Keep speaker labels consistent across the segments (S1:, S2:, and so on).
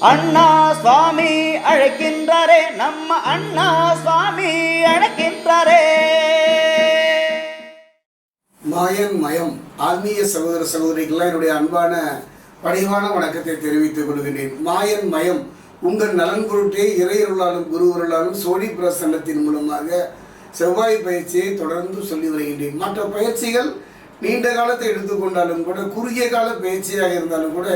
S1: அண்ணா சுவாமி அழைக்கின்றாரே நம்ம அண்ணா சுவாமி அழைக்கின்றாரே.
S2: மாயன் மயம் ஆன்மீக சகோதர சகோதரிகள்லாம் என்னுடைய அன்பான பணிவான வணக்கத்தை தெரிவித்துக் கொள்கிறேன் மாயன் மயம் உங்கள் நலன் பொருட்டே இறையருளாலும் குருவருளாலும் சோழி பிரசன்னத்தின் மூலமாக செவ்வாய் பயிற்சியை தொடர்ந்து சொல்லி வருகின்றேன். மற்ற பயிற்சிகள் நீண்ட காலத்தை எடுத்துக்கொண்டாலும் கூட குறுகிய கால பயிற்சியாக இருந்தாலும் கூட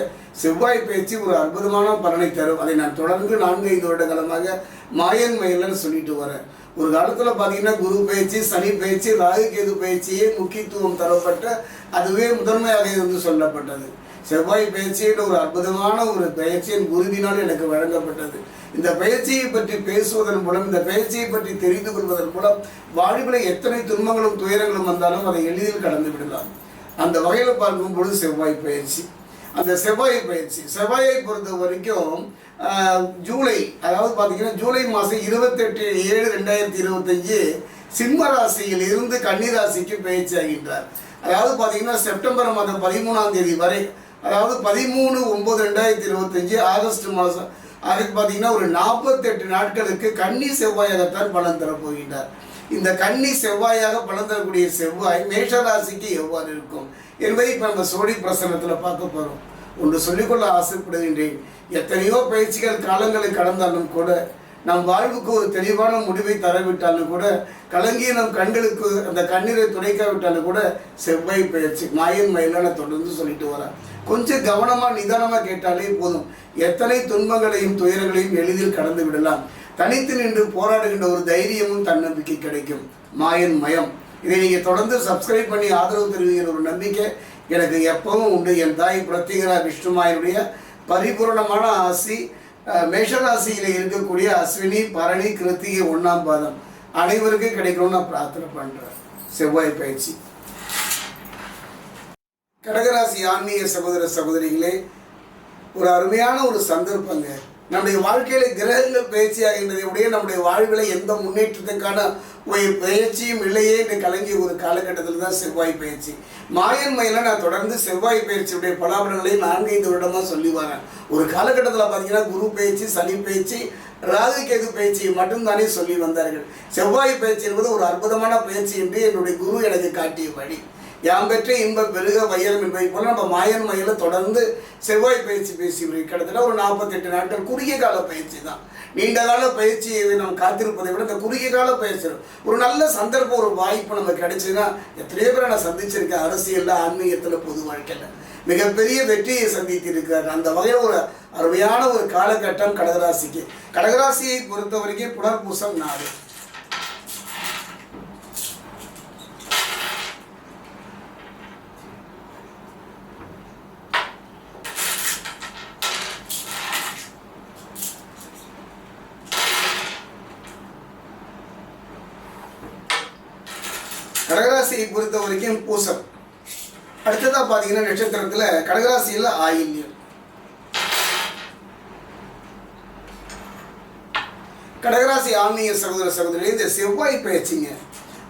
S2: செவ்வாய் பயிற்சி ஒரு அற்புதமான பலனை தரும். அதை நான் தொடர்ந்து நான்கு ஐந்து வருட காலமாக மாயன் மயிலன்னு சொல்லிட்டு வரேன். ஒரு காலத்தில் பார்த்தீங்கன்னா குரு பயிற்சி சனி பயிற்சி ராகு கேது பயிற்சியே முக்கியத்துவம் தரப்பட்ட அதுவே முதன்மையாக இருந்து சொல்லப்பட்டது. செவ்வாய் பயிற்சி என்ற ஒரு அற்புதமான ஒரு பயிற்சியின் குருவினால் எனக்கு வழங்கப்பட்டது. இந்த பயிற்சியை பற்றி பேசுவதன் மூலம் இந்த பயிற்சியை பற்றி தெரிந்து கொள்வதன் மூலம் வாழ்வில் எத்தனை துன்பங்களும் துயரங்களும் வந்தாலும் அதை எளிதில் கடந்து விடலாம். அந்த வகையில் பார்க்கும் பொழுது செவ்வாய் பயிற்சி அந்த செவ்வாய் பயிற்சி செவ்வாயை பொறுத்த வரைக்கும் ஆஹ், ஜூலை அதாவது பார்த்தீங்கன்னா ஜூலை மாதம் இருபத்தெட்டு ஏழு ரெண்டாயிரத்தி இருபத்தஞ்சு சிம்ம ராசியில் இருந்து கன்னி ராசிக்கு பயிற்சி ஆகின்றார். அதாவது பார்த்தீங்கன்னா செப்டம்பர் மாதம் பதிமூணாம் தேதி வரை அதாவது பதிமூணு ஒம்பது ரெண்டாயிரத்தி இருபத்தஞ்சு ஆகஸ்ட் மாதம் அதுக்கு பார்த்தீங்கன்னா ஒரு நாற்பத்தெட்டு நாட்களுக்கு கன்னி செவ்வாயாகத்தான் பலன் தரப்போகின்றார். இந்த கன்னி செவ்வாயாக பலன் தரக்கூடிய செவ்வாய் மேஷராசிக்கு எவ்வாறு இருக்கும்? என்பதை இப்போ நம்ம சோழி பிரசனத்தில் பார்க்க போகிறோம் ஒன்று சொல்லிக்கொள்ள ஆசைப்படுகின்றேன். எத்தனையோ பயிற்சிகள் காலங்களை கடந்தாலும் கூட நம் வாழ்வுக்கு ஒரு தெளிவான முடிவை தரவிட்டாலும் கூட கலங்கிய நம் கண்களுக்கு அந்த கண்ணீரை துடைக்காவிட்டாலும் கூட செவ்வாய் பயிற்சி மாயன் மயிலான தொடர்ந்து சொல்லிட்டு வரேன் கொஞ்சம் கவனமாக நிதானமாக கேட்டாலே போதும். எத்தனை துன்பங்களையும் துயரங்களையும் எளிதில் கடந்து விடலாம். தனித்து நின்று போராடுகின்ற ஒரு தைரியமும் தன்னம்பிக்கை கிடைக்கும். மாயன் மயம். இதை நீங்கள் தொடர்ந்து சப்ஸ்கிரைப் பண்ணி ஆதரவு தெரிவிக்கிற ஒரு நம்பிக்கை எனக்கு எப்பவும் உண்டு. என் தாய் பிரத்யேகரா விஷ்ணுமாயனுடைய பரிபூரணமான ஆசி. மேஷராசியில் இருக்கக்கூடிய அஸ்வினி பரணி கிருத்திகை ஒன்றாம் பாதம் அனைவருக்கும் கிடைக்கணும்னு நான் பிரார்த்தனை பண்ணுறேன் செவ்வாய் பயிற்சி. கடகராசி ஆன்மீக சகோதர சகோதரிகளே ஒரு அருமையான ஒரு சந்தர்ப்பங்க. நம்முடைய வாழ்க்கையில கிரகங்கள் பயிற்சியாகின்றதை உடைய நம்முடைய வாழ்வில் எந்த முன்னேற்றத்துக்கான ஒரு பயிற்சியும் இல்லையே என்று கலங்கிய ஒரு காலகட்டத்தில் தான் செவ்வாய் பயிற்சி. மாயன் மயில நான் தொடர்ந்து செவ்வாய் பயிற்சியுடைய பலாபலங்களை நான்கைந்து வருடமாக சொல்லி வரேன். ஒரு காலகட்டத்தில் பார்த்தீங்கன்னா குரு பயிற்சி சனி பயிற்சி ராகு கேது பயிற்சியை மட்டும்தானே சொல்லி வந்தார்கள். செவ்வாய் பயிற்சி என்பது ஒரு அற்புதமான பயிற்சி என்று என்னுடைய குரு எனக்கு காட்டிய வழி. யாம் பெற்ற இன்பம் பெருக வையரம் என்பதை போல நம்ம மாயன் மயில தொடர்ந்து செவ்வாய் பயிற்சி பேசி கிட்டத்தட்ட ஒரு நாற்பத்தெட்டு நாட்கள் குறுகிய கால பயிற்சி தான். நீண்ட கால பயிற்சியை நாம் காத்திருப்பதை விட இந்த குறுகிய கால பயிற்சி ஒரு நல்ல சந்தர்ப்பம் ஒரு வாய்ப்பு நமக்கு கிடைச்சதுன்னா எத்தனையோ பேரை நான் சந்திச்சிருக்கேன் அரசியலில் ஆன்மீகத்தில் பொது வாழ்க்கையில். மிகப்பெரிய வெற்றியை சந்தித்திருக்கிறார். அந்த வகையில் ஒரு அருமையான ஒரு காலகட்டம் கடகராசிக்கு. கடகராசியை பொறுத்த வரைக்கும் புனர்பூசம் நாடு. கடகராசியை பொறுத்த வரைக்கும் பூசம். அடுத்ததாக பார்த்தீங்கன்னா நட்சத்திரத்தில் கடகராசியில் ஆயில்யம். கடகராசி ஆன்மீக சகோதர சகோதரி இந்த செவ்வாய் பேச்சுங்க.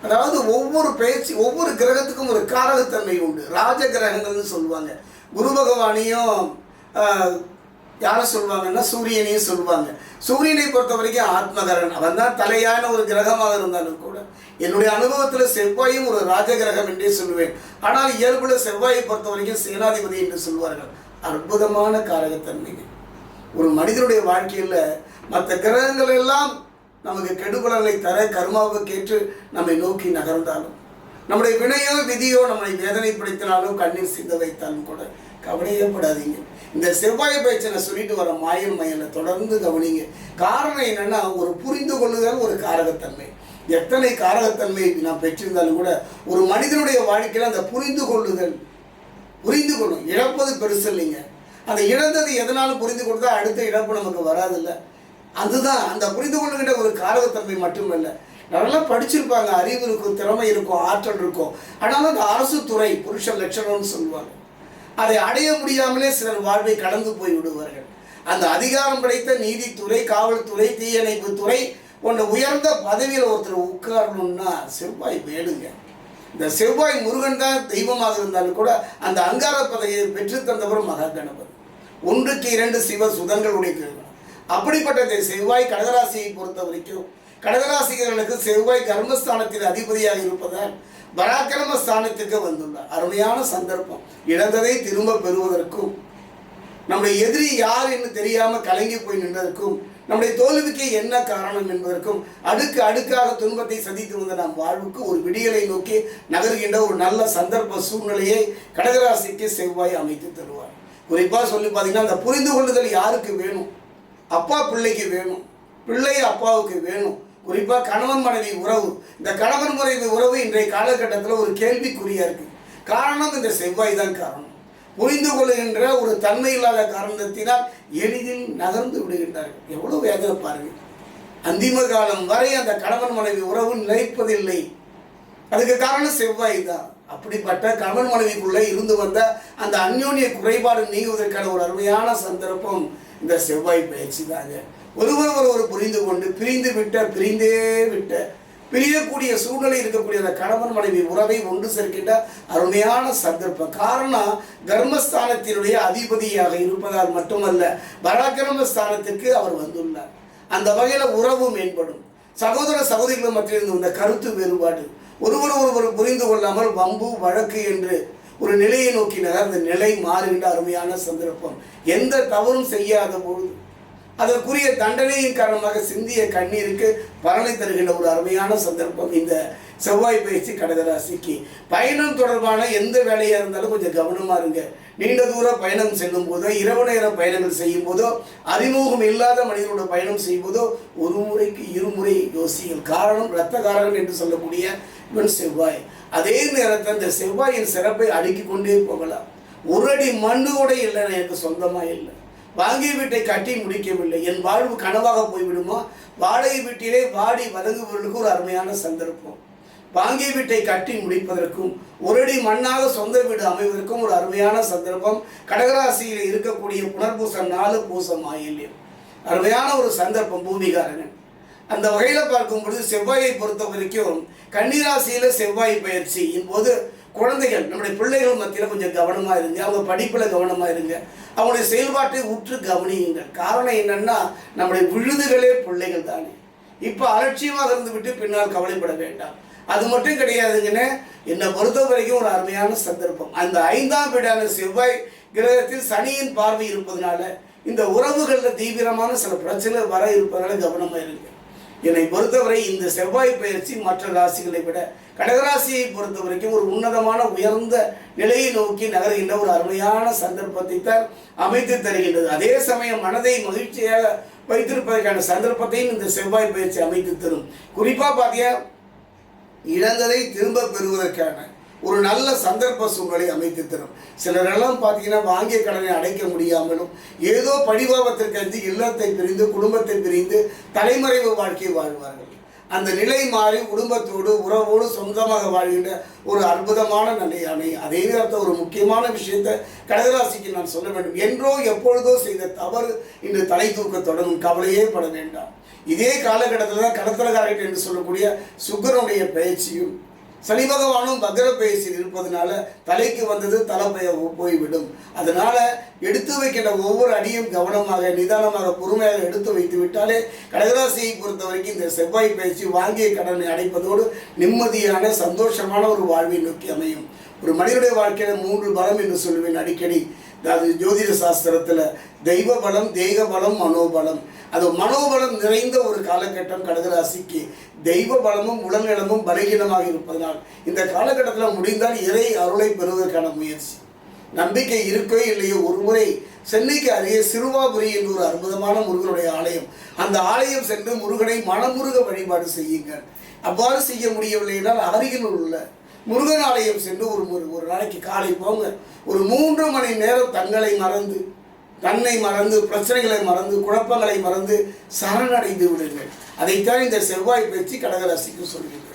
S2: அதாவது ஒவ்வொரு பேச்சு ஒவ்வொரு கிரகத்துக்கும் ஒரு காரகத்தன்மை உண்டு. ராஜ கிரகங்கள்னு சொல்லுவாங்க. குரு பகவானையும் ஆஹ், யாரை சொல்லுவாங்கன்னா சூரியனையும் சொல்லுவாங்க சூரியனை பொறுத்த வரைக்கும் ஆத்மகரன். அவன் தான் தலையான ஒரு கிரகமாக இருந்தாலும் கூட என்னுடைய அனுபவத்தில் செவ்வாயும் ஒரு ராஜ கிரகம் என்றே சொல்லுவேன். ஆனால் இயல்புல செவ்வாயை பொறுத்த வரைக்கும் சேனாதிபதி என்று சொல்வார்கள். அற்புதமான காரகத்தன்மைகள் ஒரு மனிதனுடைய வாழ்க்கையில் மற்ற கிரகங்கள் எல்லாம் நமக்கு கெடுபலனை தர கர்மாவுக்கு ஏற்று நம்மை நோக்கி நகர்ந்தாலும் நம்முடைய வினையோ விதியோ நம்மளை வேதனைப்படுத்தினாலும் கண்ணீர் சிந்த வைத்தாலும் கூட கவலையப்படாதீங்க இந்த செவ்வாய் பயிற்சனை சொல்லிட்டு வர மாயன் மயலை தொடர்ந்து கவனிங்க. காரணம் என்னன்னா ஒரு புரிந்து கொள்ளுதல் ஒரு காரகத்தன்மை. எத்தனை காரகத்தன்மை நான் பெற்றிருந்தாலும் கூட ஒரு மனிதனுடைய வாழ்க்கையில் அந்த புரிந்து கொள்ளுதல் புரிந்து கொள்ளும் இழப்பது பெருசு இல்லைங்க. அந்த இழந்தது எதனாலும் புரிந்து கொடுத்தா அடுத்த இழப்பு நமக்கு வராதில்ல. அதுதான் அந்த புரிந்து கொள்ளுகின்ற ஒரு காரகத்தன்மை மட்டுமல்ல. நல்லா படிச்சிருப்பாங்க. அறிவு இருக்கும் திறமை இருக்கும் ஆற்றல் இருக்கும். ஆனாலும் அந்த அரசு துறை புருஷ லட்சணம்னு சொல்லுவாங்க. அதை அடைய முடியாமலே சிலர் வாழ்வை கடந்து போய் விடுவார்கள். அந்த அதிகாரம் படைத்த நீதித்துறை காவல்துறை தீயணைப்பு துறை போன்ற உயர்ந்த பதவியில் ஒருத்தர் உட்காரணும்னா செவ்வாய் வேணுங்க. இந்த செவ்வாய் முருகன் தான் தெய்வமாக இருந்தாலும் கூட அந்த அங்கார பதவியை பெற்று தந்தவர் மகா கணபதி. ஒன்றுக்கு இரண்டு சிவ சுதங்கள் உடைக்கிறது அப்படிப்பட்ட செவ்வாய் கடகராசியை பொறுத்த வரைக்கும் கடகராசிகர்களுக்கு செவ்வாய் கர்மஸ்தானத்தின் அதிபதியாக இருப்பதால் பராக்கிரம ஸ்தானத்துக்கு வந்துள்ளார். அருமையான சந்தர்ப்பம். இழந்ததை திரும்ப பெறுவதற்கும் நம்முடைய எதிரி யார் என்று தெரியாமல் கலங்கி போய் நின்றதற்கும் நம்முடைய தோல்விக்கு என்ன காரணம் என்பதற்கும் அடுக்கு அடுக்காக துன்பத்தை சந்தித்து வந்த நம் வாழ்வுக்கு ஒரு விடியலை நோக்கி நகர்கின்ற ஒரு நல்ல சந்தர்ப்ப சூழ்நிலையை கடகராசிக்கு செவ்வாய் அமைத்து தருவார். குறிப்பாக சொல்லி பார்த்தீங்கன்னா அந்த புரிந்து கொள்ளுதல் யாருக்கு வேணும்? அப்பா பிள்ளைக்கு வேணும். பிள்ளை அப்பாவுக்கு வேணும். குறிப்பாக கணவன் மனைவி உறவு. இந்த கணவன் மனைவி உறவு இன்றைய காலகட்டத்தில் ஒரு கேள்விக்குறியாக இருக்குது காரணம் இந்த செவ்வாய் தான் காரணம். புரிந்து கொள்கின்ற ஒரு தன்மை இல்லாத காரணத்தினால் எளிதில் நகர்ந்து விடுகின்றார்கள். எவ்வளோ வேதனை பாருங்கள் அந்திம காலம் வரை அந்த கணவன் மனைவி உறவு நிலைப்பதில்லை. அதுக்கு காரணம் செவ்வாய் தான். அப்படிப்பட்ட கணவன் மனைவிக்குள்ளே இருந்து வந்த அந்த அந்யோன்ய குறைபாடு நீங்குவதற்கான ஒரு அருமையான சந்தர்ப்பம் இந்த செவ்வாய் பயிற்சி தாங்க. ஒருவர் ஒருவர் புரிந்து கொண்டு பிரிந்து விட்ட பிரிந்தே விட்ட பிரியக்கூடிய சூழ்நிலை இருக்கக்கூடிய அந்த கணவன் மனைவி உறவை ஒன்று சேர்க்கின்ற அருமையான சந்தர்ப்பம். காரணம் கர்மஸ்தானத்தினுடைய அதிபதியாக இருப்பதால் மட்டுமல்ல பராக்கிரம ஸ்தானத்திற்கு அவர் வந்துள்ளார். அந்த வகையில் உறவு மேம்படும். சகோதர சகோதரிகள் மத்தியிலிருந்து இந்த கருத்து வேறுபாடு. ஒருவர் ஒருவர் புரிந்து கொள்ளாமல் வம்பு வழக்கு என்று ஒரு நிலையை நோக்கி நகர்ந்த நிலை மாறுகின்ற அருமையான சந்தர்ப்பம். எந்த தவறும் செய்யாத பொழுது அதற்குரிய தண்டனையின் காரணமாக சிந்திய கண்ணீருக்கு பலனை தருகின்ற ஒரு அருமையான சந்தர்ப்பம் இந்த செவ்வாய் பயிற்சி கடகராசிக்கு பயணம் தொடர்பான எந்த வேலையாக இருந்தாலும் கொஞ்சம் கவனமாக இருங்க. நீண்ட தூர பயணம் செல்லும் போதோ இரவு நேர பயணங்கள் செய்யும் போதோ அறிமுகம் இல்லாத மனிதனோட பயணம் செய்யும் போதோ ஒரு முறைக்கு இருமுறை யோசிகள் காரணம் இரத்தகாரகன் என்று சொல்லக்கூடிய இவன் செவ்வாய். அதே நேரத்தில் அந்த செவ்வாயின் சிறப்பை அடுக்கி கொண்டே போகலாம். ஒரு அடி மண்ணு கூட இல்லை எனக்கு சொந்தமாக இல்லை. வாங்கிய வீட்டை கட்டி முடிக்கவில்லை. என் வாழ்வு கனவாக போய்விடுமா? வாடகை வீட்டிலே வாடி வதங்குவதற்கு ஒரு அருமையான சந்தர்ப்பம். வாங்கிய வீட்டை கட்டி முடிப்பதற்கும் ஒரு அடி மண்ணாக சொந்த வீடு அமைவதற்கும் ஒரு அருமையான சந்தர்ப்பம். கடகராசியில் இருக்கக்கூடிய புனர்பூசம் நாலு பூசம் ஆயில்யம். அருமையான ஒரு சந்தர்ப்பம் பூமிகாரகன். அந்த வகையில் பார்க்கும் பொழுது செவ்வாயை பொறுத்த வரைக்கும் கன்னிராசியில் செவ்வாய் பயிற்சியின் போது குழந்தைகள் நம்முடைய பிள்ளைகள் மத்தியில் கொஞ்சம் கவனமாக இருங்க. அவங்க படிப்பில் கவனமாக இருங்க. அவங்களுடைய செயல்பாட்டை உற்று கவனியுங்கள். காரணம் என்னன்னா நம்முடைய விழுதுகளே பிள்ளைகள் தானே. இப்போ அலட்சியமாக இருந்து விட்டு பின்னால் கவலைப்பட வேண்டாம். அது மட்டும் கிடையாதுங்கன்னு என்னை பொறுத்த வரைக்கும் ஒரு அருமையான சந்தர்ப்பம். அந்த ஐந்தாம் வீடான செவ்வாய் கிரகத்தில் சனியின் பார்வை இருப்பதனால இந்த உறவுகளில் தீவிரமான சில பிரச்சனை வர இருப்பதனால கவனமாக இருங்க. என்னை பொறுத்தவரை இந்த செவ்வாய் பயிற்சி மற்ற ராசிகளை விட கடகராசியை பொறுத்த வரைக்கும் ஒரு உன்னதமான உயர்ந்த நிலையை நோக்கி நகர்கின்ற ஒரு அருமையான சந்தர்ப்பத்தை தான் அமைத்து தருகின்றது. அதே சமயம் மனதை மகிழ்ச்சியாக வைத்திருப்பதற்கான சந்தர்ப்பத்தையும் இந்த செவ்வாய் பயிற்சி அமைத்து தரும். குறிப்பாக பார்த்தீங்க இழந்ததை திரும்ப பெறுவதற்கான ஒரு நல்ல சந்தர்ப்ப சூழ்நிலை அமைத்து தரும். சிலரெல்லாம் பார்த்தீங்கன்னா வாங்கிய கடனை அடைக்க முடியாமலும் ஏதோ படிபாவத்திற்கு அஞ்சு இல்லத்தை பிரிந்து குடும்பத்தை பிரிந்து தலைமறைவு வாழ்க்கையை வாழ்வார்கள். அந்த நிலை மாறி குடும்பத்தோடு உறவோடு சொந்தமாக வாழ்கின்ற ஒரு அற்புதமான நிலை அணை அதே நேரத்தில் ஒரு முக்கியமான விஷயத்தை கடகராசிக்கு நான் சொல்ல வேண்டும். என்றோ எப்பொழுதோ செய்த தவறு இன்று தலை தூக்க தொடங்கும் கவலையே பட வேண்டாம். இதே காலகட்டத்தில் தான் கடத்தலகாரர்கள் என்று சொல்லக்கூடிய சுக்கரனுடைய பயிற்சியும் சனி பகவானும் பக்ர பயிற்சியில் இருப்பதனால தலைக்கு வந்தது தலைப்பய போய்விடும். அதனால எடுத்து வைக்கின்ற ஒவ்வொரு அடியும் கவனமாக நிதானமாக பொறுமையாக எடுத்து வைத்து விட்டாலே கடகராசியை பொறுத்த வரைக்கும் இந்த செவ்வாய் பயிற்சி வாங்கிய கடனை அடைப்பதோடு நிம்மதியான சந்தோஷமான ஒரு வாழ்வை நோக்கி அமையும். ஒரு மனிதனுடைய வாழ்க்கையில மூன்று பலம் என்று சொல்லுவேன் அடிக்கடி. அது ஜோதிட சாஸ்திரத்தில் தெய்வ பலம் தேக பலம் மனோபலம். அது மனோபலம் நிறைந்த ஒரு காலகட்டம் கடகராசிக்கு தெய்வ பலமும் உடல்நலமும் பலகீனமாக இருப்பதனால் இந்த காலகட்டத்தில் முடிந்தால் இறை அருளை பெறுவதற்கான முயற்சி. நம்பிக்கை இருக்கோ இல்லையோ. ஒரு முறை சென்னைக்கு அருகே சிறுவாபுரி என்று ஒரு அற்புதமான முருகனுடைய ஆலயம். அந்த ஆலயம் சென்று முருகனை மனமுருக வழிபாடு செய்யுங்கள். அவ்வாறு செய்ய முடியவில்லை என்றால் அருகில் உள்ள முருகன் ஆலயம் சென்று ஒரு ஒரு- ஒரு நாளைக்கு காலை போங்க. ஒரு மூன்று மணி நேரம் தங்களை மறந்து தன்னை மறந்து பிரச்சனைகளை மறந்து குழப்பங்களை மறந்து சரணடைந்து விடுங்கள். அதைத்தான் இந்த செவ்வாய் பயிற்சி கடகராசிக்கு சொல்கிறேன்